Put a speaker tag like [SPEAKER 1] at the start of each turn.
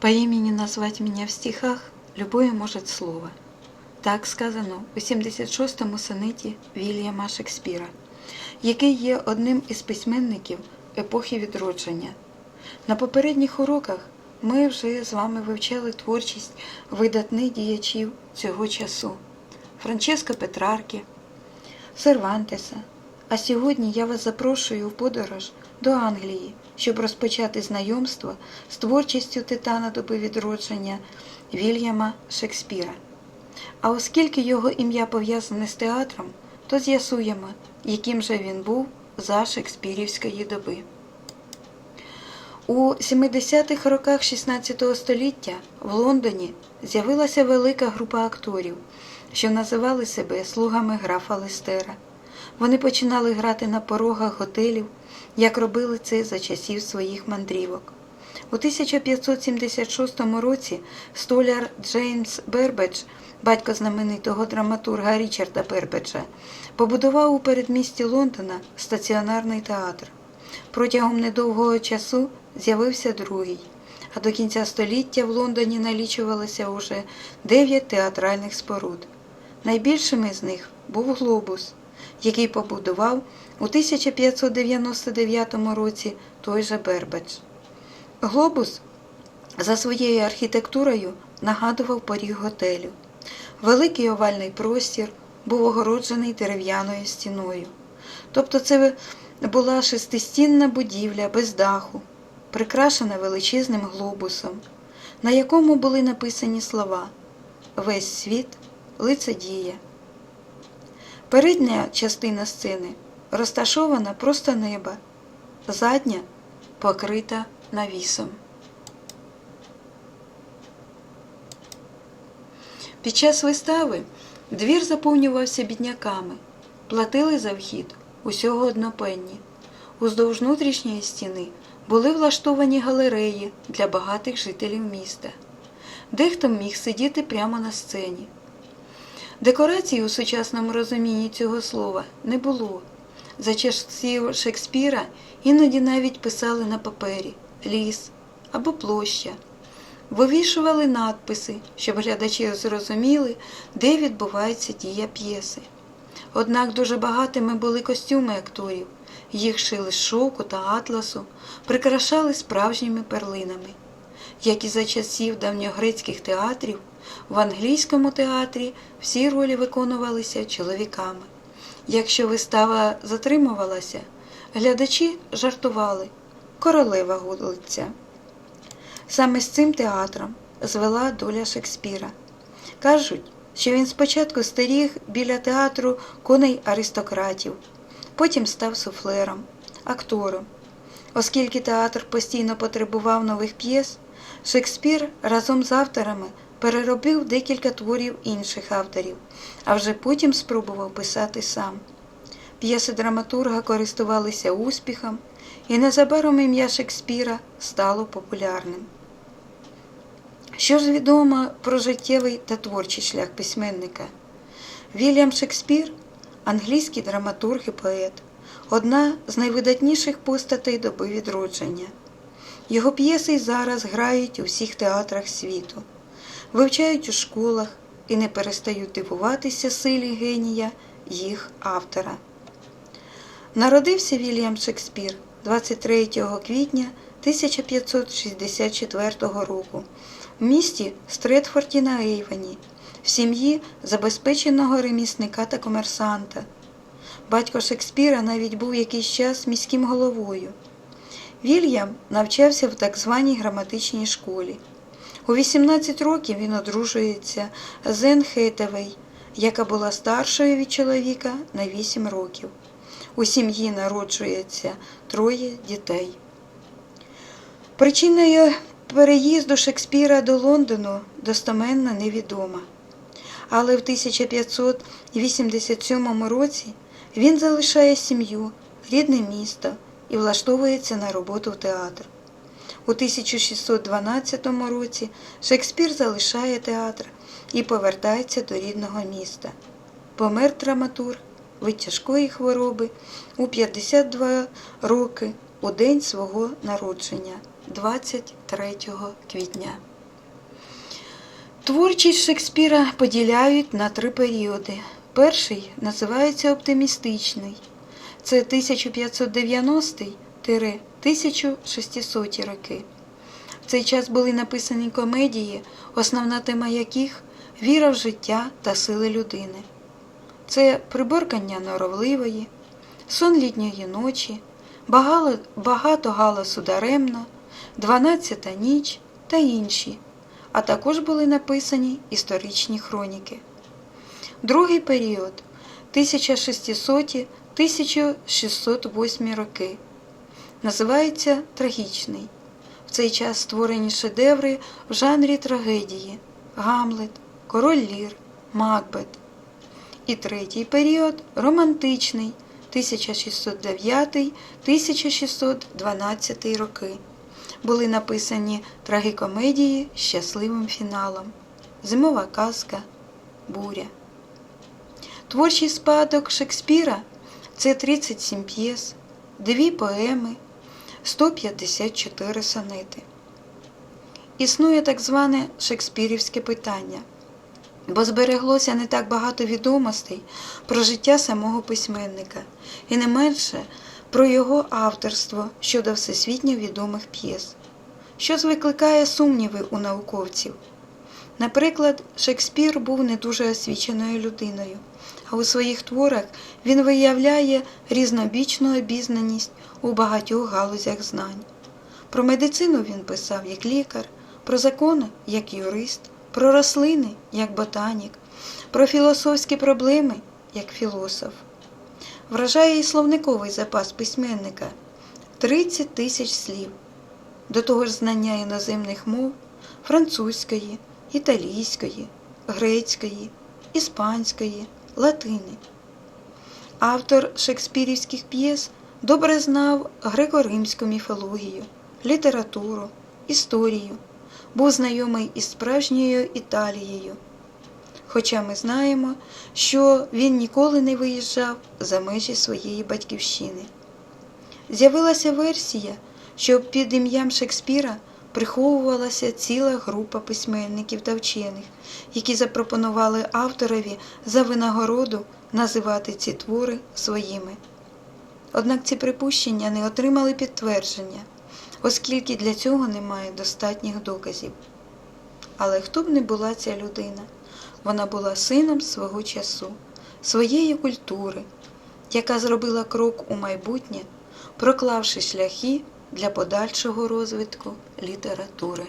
[SPEAKER 1] По имени назвать меня в стихах любое может слово. Так сказано у 76-му сонеті Вільяма Шекспіра, який є одним із письменників епохи відродження. На попередніх уроках ми вже з вами вивчали творчість видатних діячів цього часу Франческо Петрарки, Сервантеса. А сьогодні я вас запрошую в подорож до Англії, щоб розпочати знайомство з творчістю титана доби відродження Вільяма Шекспіра. А оскільки його ім'я пов'язане з театром, то з'ясуємо, яким же він був за Шекспірівської доби. У 70-х роках 16 століття в Лондоні з'явилася велика група акторів, що називали себе слугами графа Лестера. Вони починали грати на порогах готелів, як робили це за часів своїх мандрівок. У 1576 році столяр Джеймс Бербедж, батько знаменитого драматурга Річарда Бербеджа, побудував у передмісті Лондона стаціонарний театр. Протягом недовгого часу з'явився другий, а до кінця століття в Лондоні налічувалося уже дев'ять театральних споруд. Найбільшими з них був глобус, який побудував у 1599 році той же Бербедж. Глобус за своєю архітектурою нагадував поріг готелю. Великий овальний простір був огороджений дерев'яною стіною. Тобто це була шестистінна будівля без даху, прикрашена величезним глобусом, на якому були написані слова Весь світ лицедіє. Передня частина сцени розташована просто неба, задня покрита навісом. Під час вистави двір заповнювався бідняками, платили за вхід усього однопенні. Уздовж внутрішньої стіни були влаштовані галереї для багатих жителів міста. Дехто міг сидіти прямо на сцені. Декорацій у сучасному розумінні цього слова не було. За часів Шекспіра іноді навіть писали на папері ліс або площа. Вивішували надписи, щоб глядачі зрозуміли, де відбувається дія п'єси. Однак дуже багатими були костюми акторів, їх шили з шовку та атласу, прикрашали справжніми перлинами. Як і за часів давньогрецьких театрів, в англійському театрі всі ролі виконувалися чоловіками. Якщо вистава затримувалася, глядачі жартували королева гулиця. Саме з цим театром звела доля Шекспіра. Кажуть, що він спочатку старіг біля театру коней аристократів, потім став суфлером, актором. Оскільки театр постійно потребував нових п'єс, Шекспір разом з авторами переробив декілька творів інших авторів, а вже потім спробував писати сам. П'єси драматурга користувалися успіхом, і незабаром ім'я Шекспіра стало популярним. Що ж відомо про життєвий та творчий шлях письменника? Вільям Шекспір англійський драматург і поет, одна з найвидатніших постатей доби відродження. Його п'єси й зараз грають у всіх театрах світу, вивчають у школах і не перестають дивуватися силі генія їх автора. Народився Вільям Шекспір 23 квітня 1564 року в місті Стретфорді на Ейвені, в сім'ї забезпеченого ремісника та комерсанта. Батько Шекспіра навіть був якийсь час міським головою. Вільям навчався в так званій граматичній школі. У 18 років він одружується з Ен Хетевей, яка була старшою від чоловіка на 8 років. У сім'ї народжується троє дітей. Причиною переїзду Шекспіра до Лондону достоменно невідома. Але в 1587 році він залишає сім'ю, рідне місто і влаштовується на роботу в театр. У 1612 році Шекспір залишає театр і повертається до рідного міста. Помер драматург від тяжкої хвороби у 52 роки у день свого народження 23 квітня. Творчість Шекспіра поділяють на три періоди. Перший називається оптимістичний. Це 1590-1600 роки. В цей час були написані комедії, основна тема яких віра в життя та сили людини. Це приборкання норовливої, сон літньої ночі, багато галасу даремно, дванадцята ніч та інші, а також були написані історичні хроніки. Другий період 1600-1608 роки називається трагічний. В цей час створені шедеври в жанрі трагедії Гамлет, Король Лір, Макбет. І третій період романтичний 1609-1612 роки. Були написані трагікомедії з щасливим фіналом Зимова казка, Буря. Творчий спадок Шекспіра це 37 п'єс, дві поеми, 154 сонети. Існує так зване шекспірівське питання, бо збереглося не так багато відомостей про життя самого письменника, і не менше про його авторство щодо всесвітньо відомих п'єс, що викликає сумніви у науковців. Наприклад, Шекспір був не дуже освіченою людиною, а у своїх творах він виявляє різнобічну обізнаність у багатьох галузях знань. Про медицину він писав як лікар, про закони як юрист, про рослини як ботанік, про філософські проблеми як філософ. Вражає і словниковий запас письменника 30 тисяч слів, до того ж знання іноземних мов французької, італійської, грецької, іспанської, латини. Автор шекспірівських п'єс добре знав греко-римську міфологію, літературу, історію, був знайомий із справжньою Італією. Хоча ми знаємо, що він ніколи не виїжджав за межі своєї батьківщини. З'явилася версія, що під ім'ям Шекспіра приховувалася ціла група письменників та вчених, які запропонували авторові за винагороду називати ці твори своїми. Однак ці припущення не отримали підтвердження, оскільки для цього немає достатніх доказів. Але хто б не була ця людина, вона була сином свого часу, своєї культури, яка зробила крок у майбутнє, проклавши шляхи для подальшого розвитку літератури.